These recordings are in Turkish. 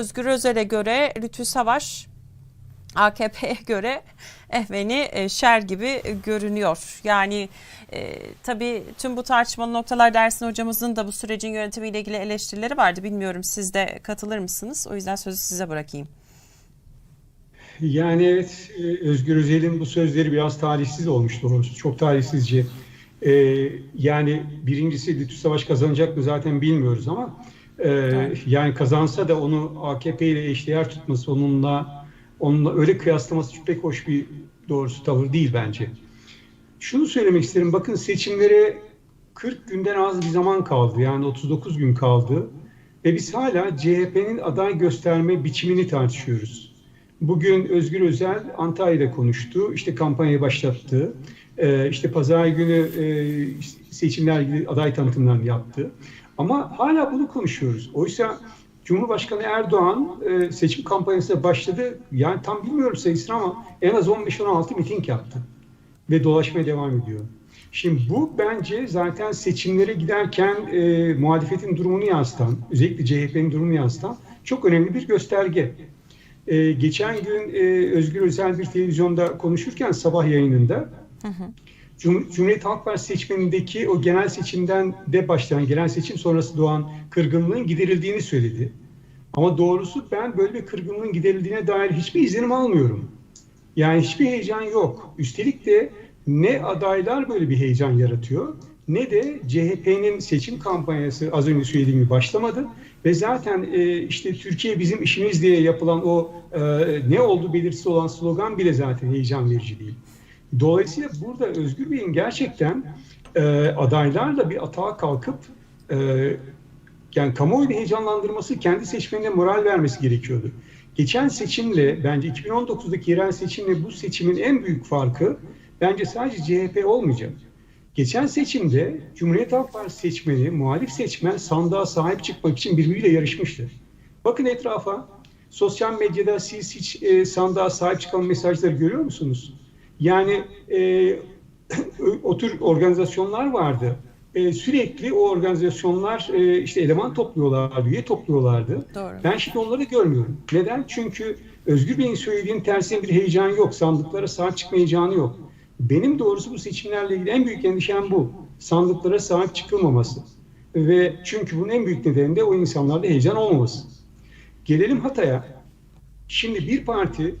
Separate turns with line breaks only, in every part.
Özgür Özel'e göre Lütfü Savaş AKP'ye göre ehveni e, şer gibi görünüyor. Yani e, tabii tüm bu tartışmalı noktalar Dersin hocamızın da bu sürecin yönetimiyle ilgili eleştirileri vardı. Bilmiyorum siz de katılır mısınız? O yüzden sözü size bırakayım.
Yani evet e, Özgür Özel'in bu sözleri biraz talihsiz olmuş doğrusu. Çok talihsizce. Ee, yani birincisi Lütfü Savaş kazanacak mı zaten bilmiyoruz ama e, yani kazansa da onu AKP ile eşdeğer tutması onunla onunla öyle kıyaslaması çok pek hoş bir doğrusu tavır değil bence. Şunu söylemek isterim. Bakın seçimlere 40 günden az bir zaman kaldı. Yani 39 gün kaldı. Ve biz hala CHP'nin aday gösterme biçimini tartışıyoruz. Bugün Özgür Özel Antalya'da konuştu. İşte kampanyayı başlattı. Ee, işte pazar günü e, seçimler ilgili aday tanıtımlarını yaptı. Ama hala bunu konuşuyoruz. Oysa Cumhurbaşkanı Erdoğan e, seçim kampanyasına başladı. Yani tam bilmiyorum sayısını ama en az 15-16 miting yaptı. Ve dolaşmaya devam ediyor. Şimdi bu bence zaten seçimlere giderken e, muhalefetin durumunu yansıtan, özellikle CHP'nin durumunu yansıtan çok önemli bir gösterge. E, geçen gün e, Özgür Özel bir televizyonda konuşurken sabah yayınında hı hı. Cum Cumhuriyet Halk Partisi seçmenindeki o genel seçimden de başlayan, genel seçim sonrası doğan kırgınlığın giderildiğini söyledi. Ama doğrusu ben böyle bir kırgınlığın giderildiğine dair hiçbir izlenim almıyorum. Yani hiçbir heyecan yok. Üstelik de ne adaylar böyle bir heyecan yaratıyor ne de CHP'nin seçim kampanyası az önce söylediğim gibi başlamadı. Ve zaten e, işte Türkiye bizim işimiz diye yapılan o e, ne oldu belirsiz olan slogan bile zaten heyecan verici değil. Dolayısıyla burada Özgür Bey'in gerçekten e, adaylarla bir atağa kalkıp e, yani kamuoyunu heyecanlandırması, kendi seçmenine moral vermesi gerekiyordu. Geçen seçimle bence 2019'daki yerel seçimle bu seçimin en büyük farkı bence sadece CHP olmayacak. Geçen seçimde Cumhuriyet Halk Partisi seçmeni, muhalif seçmen sandığa sahip çıkmak için birbiriyle yarışmıştı. Bakın etrafa, sosyal medyada siz hiç e, sandığa sahip çıkan mesajları görüyor musunuz? Yani e, o tür organizasyonlar vardı. E, sürekli o organizasyonlar e, işte eleman topluyorlardı, üye topluyorlardı.
Doğru.
Ben şimdi onları görmüyorum. Neden? Çünkü Özgür Bey'in söylediğinin tersine bir heyecan yok. Sandıklara sahip çıkma heyecanı yok. Benim doğrusu bu seçimlerle ilgili en büyük endişem bu. Sandıklara sahip çıkılmaması. Ve çünkü bunun en büyük nedeni de o insanlarda heyecan olmaması. Gelelim Hatay'a. Şimdi bir parti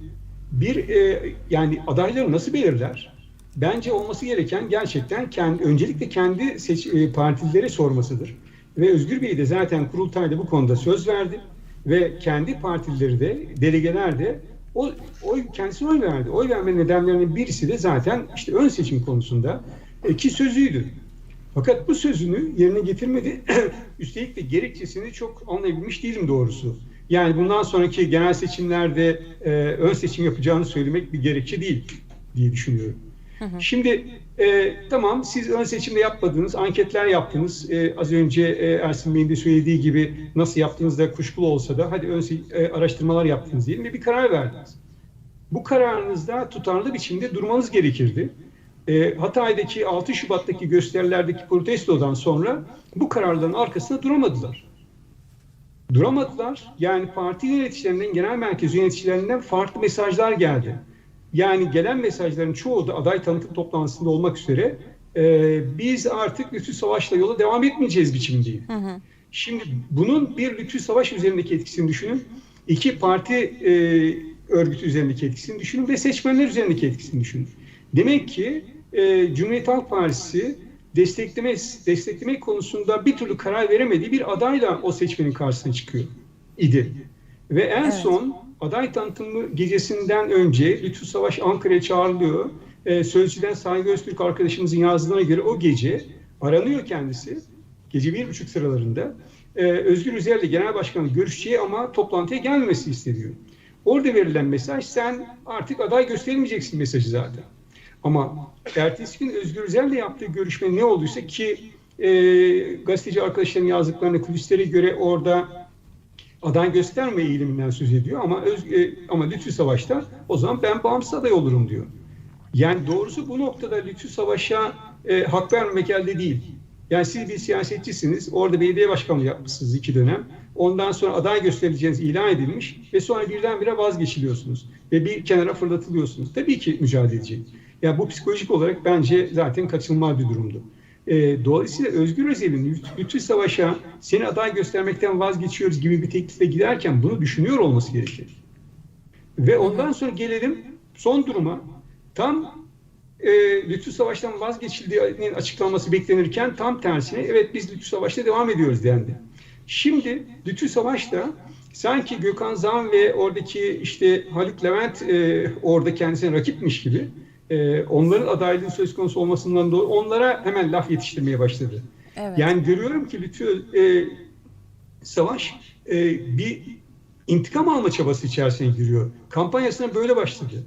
bir e, yani adayları nasıl belirler? Bence olması gereken gerçekten kendi öncelikle kendi seç, e, partilere sormasıdır. Ve Özgür Bey de zaten kurultayda bu konuda söz verdi ve kendi partileri de delegeler de o oy kendisine oy verdi. Oy verme nedenlerinin birisi de zaten işte ön seçim konusunda e, ki sözüydü. Fakat bu sözünü yerine getirmedi. Üstelik de gerekçesini çok anlayabilmiş değilim doğrusu. Yani bundan sonraki genel seçimlerde e, ön seçim yapacağını söylemek bir gerekçe değil diye düşünüyorum. Hı hı. Şimdi e, tamam siz ön seçimde yapmadınız, anketler yaptınız. E, az önce e, Ersin Bey'in de söylediği gibi nasıl yaptığınızda kuşkulu olsa da hadi ön e, araştırmalar yaptınız diyelim ve bir karar verdiniz. Bu kararınızda tutarlı biçimde durmanız gerekirdi. E, Hatay'daki 6 Şubat'taki gösterilerdeki protestodan sonra bu kararların arkasında duramadılar. Duramadılar. Yani parti yöneticilerinden, genel merkez yöneticilerinden farklı mesajlar geldi. Yani gelen mesajların çoğu da aday tanıtım toplantısında olmak üzere e, biz artık Lütfü Savaş'la yola devam etmeyeceğiz biçimindeydi. Hı hı. Şimdi bunun bir Lütfü Savaş üzerindeki etkisini düşünün. iki parti e, örgütü üzerindeki etkisini düşünün ve seçmenler üzerindeki etkisini düşünün. Demek ki e, Cumhuriyet Halk Partisi destekleme destekleme konusunda bir türlü karar veremediği bir adayla o seçmenin karşısına çıkıyor idi. Ve en evet. son aday tanıtımı gecesinden önce Lütfü Savaş Ankara'ya çağrılıyor. Ee, Sözcüden Saygı Öztürk arkadaşımızın yazdığına göre o gece aranıyor kendisi. Gece bir buçuk sıralarında. Ee, Özgür Özel'le genel başkanı görüşeceği ama toplantıya gelmemesi isteniyor. Orada verilen mesaj sen artık aday gösterilmeyeceksin mesajı zaten. Ama ertesi gün Özgür Özel'le yaptığı görüşme ne olduysa ki e, gazeteci arkadaşların yazdıklarına kulislere göre orada aday gösterme eğiliminden söz ediyor ama öz, e, ama Lütfü Savaş'ta o zaman ben bağımsız aday olurum diyor. Yani doğrusu bu noktada Lütfü Savaş'a e, hak vermemek elde değil. Yani siz bir siyasetçisiniz, orada belediye başkanlığı yapmışsınız iki dönem. Ondan sonra aday gösterileceğiniz ilan edilmiş ve sonra birdenbire vazgeçiliyorsunuz ve bir kenara fırlatılıyorsunuz. Tabii ki mücadele edecek. Ya bu psikolojik olarak bence zaten kaçınılmaz bir durumdu. E, dolayısıyla Özgür Özel'in Lütfü Savaş'a seni aday göstermekten vazgeçiyoruz gibi bir teklifle giderken bunu düşünüyor olması gerekir. Ve ondan sonra gelelim son duruma. Tam e, Lütfü Savaş'tan vazgeçildiğinin açıklanması beklenirken tam tersine evet biz Lütfü Savaş'ta devam ediyoruz dendi. Şimdi Lütfü Savaş da sanki Gökhan Zan ve oradaki işte Haluk Levent e, orada kendisine rakipmiş gibi e, onların adaylığı söz konusu olmasından dolayı onlara hemen laf yetiştirmeye başladı.
Evet.
Yani görüyorum ki Lütfü e, Savaş e, bir intikam alma çabası içerisine giriyor. Kampanyasına böyle başladı.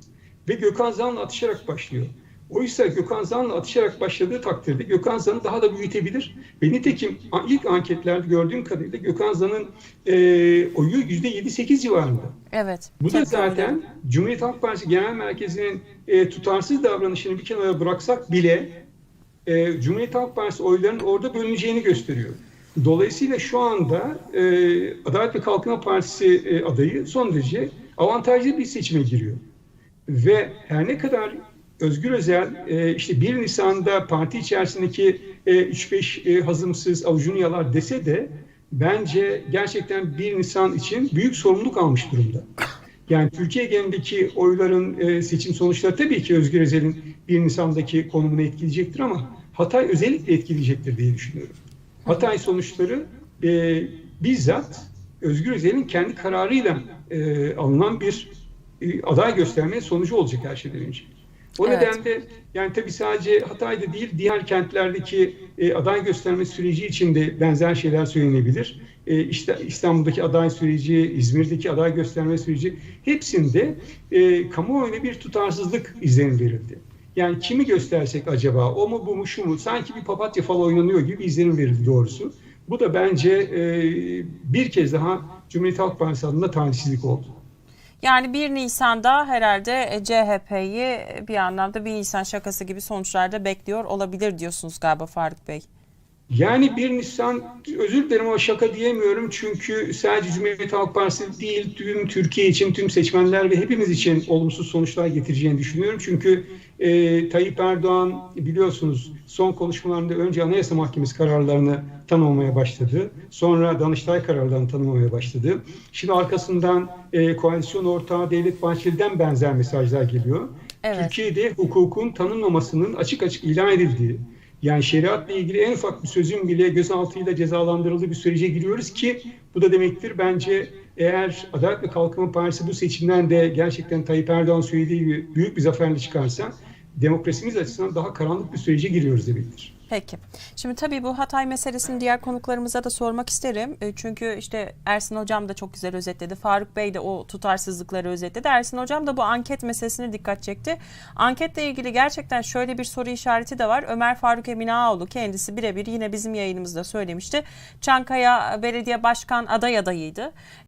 Ve Gökhan Zan'la atışarak başlıyor. Oysa Gökhan Zan'la atışarak başladığı takdirde Gökhan Zan'ı daha da büyütebilir. Ve nitekim ilk anketlerde gördüğüm kadarıyla Gökhan Zan'ın e, oyu %7-8 civarında.
Evet.
Bu da zaten
ediyorum.
Cumhuriyet Halk Partisi Genel Merkezi'nin e, tutarsız davranışını bir kenara bıraksak bile e, Cumhuriyet Halk Partisi oylarının orada bölüneceğini gösteriyor. Dolayısıyla şu anda e, Adalet ve Kalkınma Partisi e, adayı son derece avantajlı bir seçime giriyor. Ve her ne kadar Özgür Özel e, işte 1 Nisan'da parti içerisindeki e, 3-5 e, hazımsız avucunu dese de bence gerçekten 1 Nisan için büyük sorumluluk almış durumda. Yani Türkiye genelindeki oyların e, seçim sonuçları tabii ki Özgür Özel'in 1 Nisan'daki konumunu etkileyecektir ama Hatay özellikle etkileyecektir diye düşünüyorum. Hatay sonuçları e, bizzat Özgür Özel'in kendi kararıyla e, alınan bir e, aday gösterme sonucu olacak her şeyden önce. O
Evet.
nedenle yani tabii sadece Hatay'da değil diğer kentlerdeki e, aday gösterme süreci için de benzer şeyler söylenebilir. E, işte İstanbul'daki aday süreci, İzmir'deki aday gösterme süreci hepsinde e, kamuoyuna bir tutarsızlık izlenim verildi. Yani kimi göstersek acaba o mu bu mu şu mu sanki bir papatya falı oynanıyor gibi bir izlenim verildi doğrusu. Bu da bence e, bir kez daha Cumhuriyet Halk Partisi adına talihsizlik oldu.
Yani 1 Nisan'da herhalde e, CHP'yi bir anlamda 1 Nisan şakası gibi sonuçlarda bekliyor olabilir diyorsunuz galiba Faruk Bey.
Yani 1 Nisan özür dilerim ama şaka diyemiyorum çünkü sadece Cumhuriyet Halk Partisi değil tüm Türkiye için tüm seçmenler ve hepimiz için olumsuz sonuçlar getireceğini düşünüyorum. Çünkü e, Tayyip Erdoğan biliyorsunuz son konuşmalarında önce Anayasa Mahkemesi kararlarını tanımamaya başladı. Sonra Danıştay kararlarını tanımamaya başladı. Şimdi arkasından e, koalisyon ortağı Devlet Bahçeli'den benzer mesajlar geliyor.
Evet.
Türkiye'de hukukun tanınmamasının açık açık ilan edildiği, yani şeriatla ilgili en ufak bir sözün bile gözaltıyla cezalandırıldığı bir sürece giriyoruz ki bu da demektir bence eğer Adalet ve Kalkınma Partisi bu seçimden de gerçekten Tayyip Erdoğan söylediği gibi büyük bir zaferle çıkarsa demokrasimiz açısından daha karanlık bir sürece giriyoruz demektir.
Peki. Şimdi tabii bu Hatay meselesini diğer konuklarımıza da sormak isterim. E, Çünkü işte Ersin Hocam da çok güzel özetledi. Faruk Bey de o tutarsızlıkları özetledi. Ersin Hocam da bu anket meselesine dikkat çekti. Anketle ilgili gerçekten şöyle bir soru işareti de var. Ömer Faruk Emin Ağaoğlu kendisi birebir yine bizim yayınımızda söylemişti. Çankaya Belediye Başkan aday adayıydı.